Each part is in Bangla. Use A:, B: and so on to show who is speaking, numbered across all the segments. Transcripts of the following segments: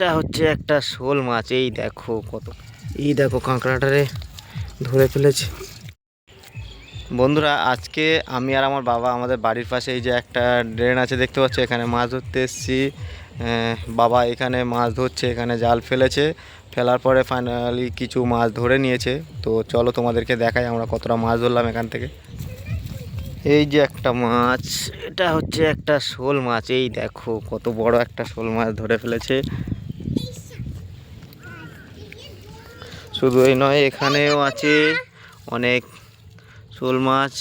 A: এটা হচ্ছে একটা শোল মাছ, এই দেখো কত, এই দেখো কাঁকড়াটারে ধরে ফেলেছে। বন্ধুরা, আজকে আমি আর আমার বাবা আমাদের বাড়ির পাশে এই যে একটা ড্রেন আছে দেখতে পাচ্ছ, এখানে মাছ ধরতে এসেছি। বাবা এখানে মাছ ধরছে, এখানে জাল ফেলেছে, ফেলার পরে ফাইনালি কিছু মাছ ধরে নিয়েছে। তো চলো তোমাদেরকে দেখাই আমরা কতটা মাছ ধরলাম এখান থেকে। এই যে একটা মাছ, এটা হচ্ছে একটা শোল মাছ, এই দেখো কত বড় একটা শোল মাছ ধরে ফেলেছে। শুধু এই নয় এখানেও আছে অনেক শোল মাছ।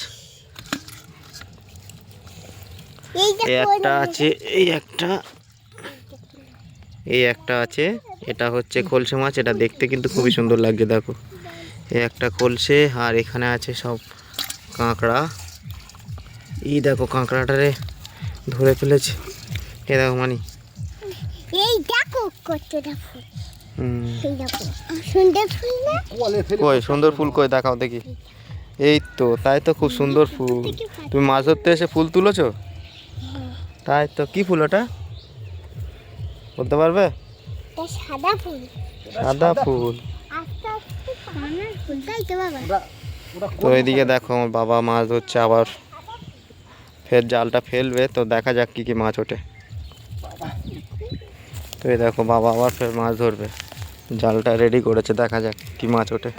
B: এই
A: একটা আছে এই একটা। এই একটা আছে এটা হচ্ছে খলসে মাছ এটা দেখতে কিন্তু খুবই সুন্দর লাগছে দেখো। এই একটা খলসে আর এখানে আছে সব কাঁকড়া। এই দেখো কাঁকড়াটারে ধরে ফেলেছে। এ দেখো মানি।
B: এই দেখো কতটা ফুল।
A: কই, সুন্দর ফুল কই, দেখাও দেখি। এই তো, তাই তো খুব সুন্দর ফুল। তুমি মাছ ধরতে এসে ফুল তুলেছো? তাই তো, কি ফুল ওটা? বলতে পারবে?
B: সাদা ফুল
A: সাদা ফুল।
B: তো
A: এদিকে দেখো, আমার বাবা মাছ ধরছে, আবার ফের জালটা ফেলবে, তো দেখা যাক কি কি মাছ ওঠে। তো এই দেখো, বাবা আবার ফের মাছ ধরবে। জালটা রেডি করেছে, দেখা যাক কি মাছ ওঠে।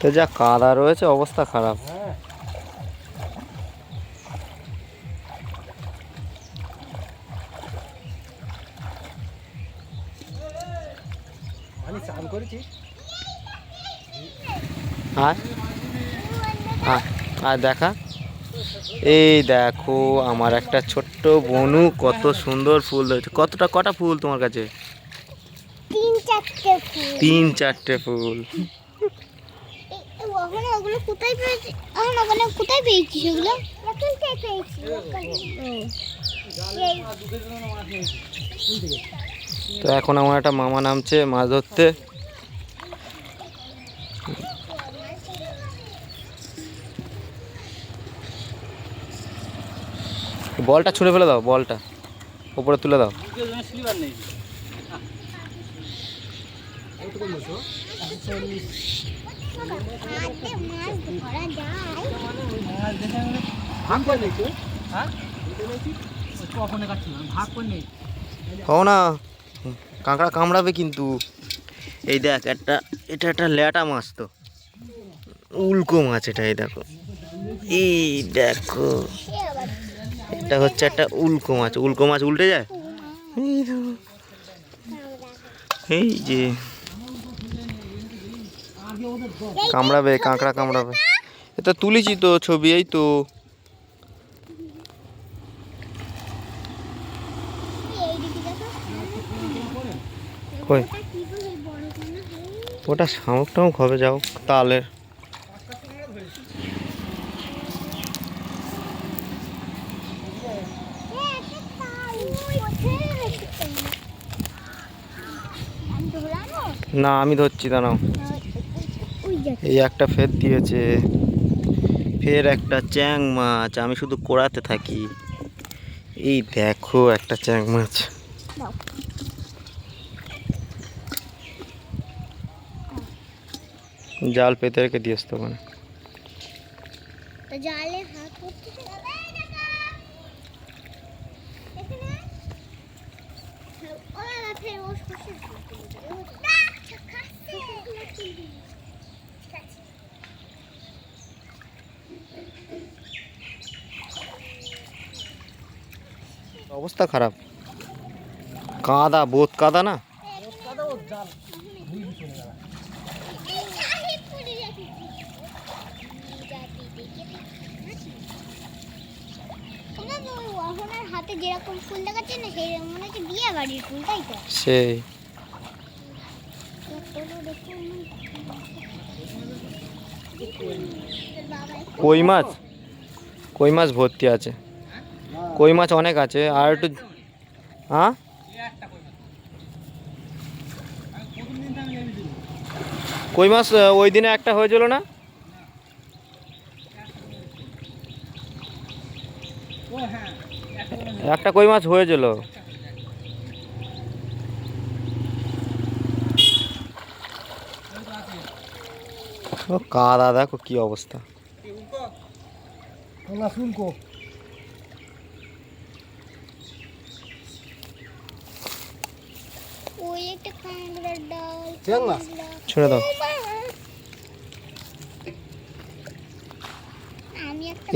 A: তো যা, কাদা রয়েছে, অবস্থা খারাপ। আর দেখা। এই দেখো আমার একটা ছোট্ট বনু কত সুন্দর ফুল ধরেছে। কতটা কটা ফুল তোমার কাছে?
B: তিন চারটে ফুল।
A: তো এখন আমার একটা মামা নামছে মাছ ধরতে। বলটা ছুঁড়ে ফেলে দাও, বলটা। উপরে তুলে দাও। হও না কাঁকড়া কামড়াবে কিন্তু। এই দেখ, একটা, এটা একটা ল্যাটা মাছ তো। উল্কো মাছ এটা, এই দেখো। এই দেখো। এটা হচ্ছে একটা উল্কো মাছ। উল্কো মাছ উল্টে যায়? এই যে। কামড়াবে, কাঁকড়া কামড়াবে। এটা তুলেছি তো ছবি, এই তো।
B: ওটা
A: শামুক টামুক হবে, যাও, তালের। না, আমি ধরছি, দাঁড়াও। এই একটা ফের দিয়েছে। ফের একটা চ্যাং মাছ, আমি শুধু কোড়াতে থাকি। এই দেখো একটা চ্যাং মাছ। জাল পেতে রেখে দিয়েছ তো ওখানে।
B: জালে হাত করতে
A: অবস্থা খারাপ। কাদা বোধ কাদা না?
B: হাতে যেরকম ফুল দেখাচ্ছে না সেই মনে হচ্ছে বিয়ে বাড়ির ফুল তাই তো?
A: সেই। কই মাছ? কই মাছ ভর্তি আছে? কই মাছ অনেক আছে আর একটু হ্যাঁ? কই মাছ ওই দিনে একটা হয়েছিল না? একটা কই মাছ হয়েছিল? ও কাদা দেখো কি অবস্থা। ছেড়ে দাও।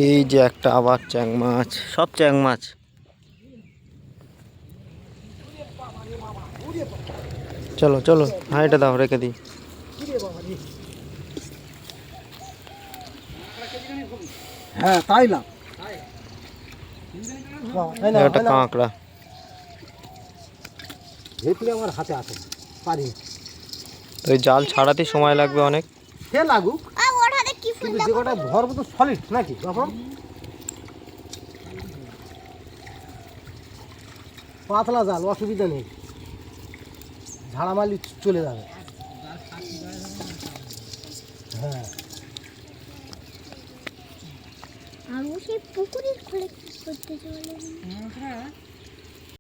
A: এই যে একটা আবার চ্যাং মাছ। সব চ্যাং মাছ। চলো চলো হ্যাঁ এটা দাও রেখে দিই।
C: হ্যাঁ তাই না?
A: একটা কাঁকড়া।
C: ভেতরে আমার হাতে আছে পারি।
A: তো জাল ছাড়াতেই সময় লাগবে অনেক।
C: সে লাগুক কিন্তু যে কটা ভর মতো সলিড নাকি তখন পাতলা জাল অসুবিধা নেই। ঝাড়া মারলি চলে যাবে। হ্যাঁ।
B: আমি সেই পুকুরের খোলে করতে চলে